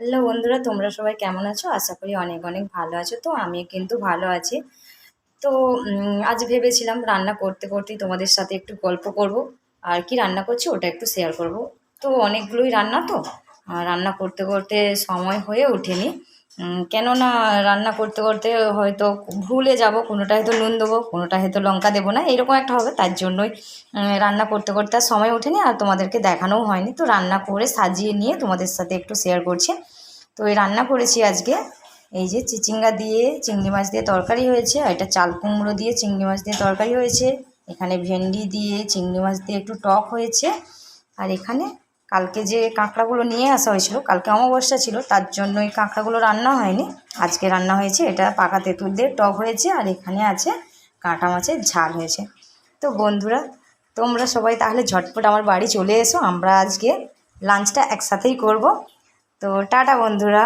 Hello বন্ধুরা, তোমরা সবাই কেমন আছো? আশা করি অনেক অনেক ভালো আছো। তো আমি কিন্তু ভালো আছি। তো আজ ভেবেছিলাম রান্না করতে করতেই তোমাদের সাথে একটু গল্প করব। আর কি রান্না করছি ওটা একটু শেয়ার করব। তো অনেকগুলোই রান্না তো। রান্না করতে করতে সময় হয়ে ওঠেনি। কেননা রান্না করতে করতে হয়তো ভুলে যাব কোনোটা হয়তো নুন দেবো কোনোটা হয়তো লঙ্কা দেবো না, এরকম একটা হবে, তার জন্যই রান্না করতে করতে আর সময় ওঠেনি আর তোমাদেরকে দেখানোও হয়নি। তো রান্না করে সাজিয়ে নিয়ে তোমাদের সাথে একটু শেয়ার করছি। তো এই রান্না করেছি আজকে, এই যে চিচিঙ্গা দিয়ে চিংড়ি মাছ দিয়ে তরকারি হয়েছে, আর এটা চাল কুমড়ো দিয়ে চিংড়ি মাছ দিয়ে তরকারি হয়েছে। এখানে ভেন্ডি দিয়ে চিংড়ি মাছ দিয়ে একটু টক হয়েছে, আর এখানে কালকে যে কাঁকড়াগুলো নিয়ে আসা হয়েছিল, কালকে অমাবস্যা ছিল, তার জন্য এই কাঁকড়াগুলো রান্না হয়নি। আজকে রান্না হয়েছে, এটা পাকা তেঁতুল দিয়ে টক হয়েছে, আর এখানে আছে কাঁটা মাছের ঝাল হয়েছে। তো বন্ধুরা, তোমরা সবাই তাহলে ঝটপট আমার বাড়ি চলে এসো, আমরা আজকে লাঞ্চটা একসাথেই করব। তো টাটা বন্ধুরা।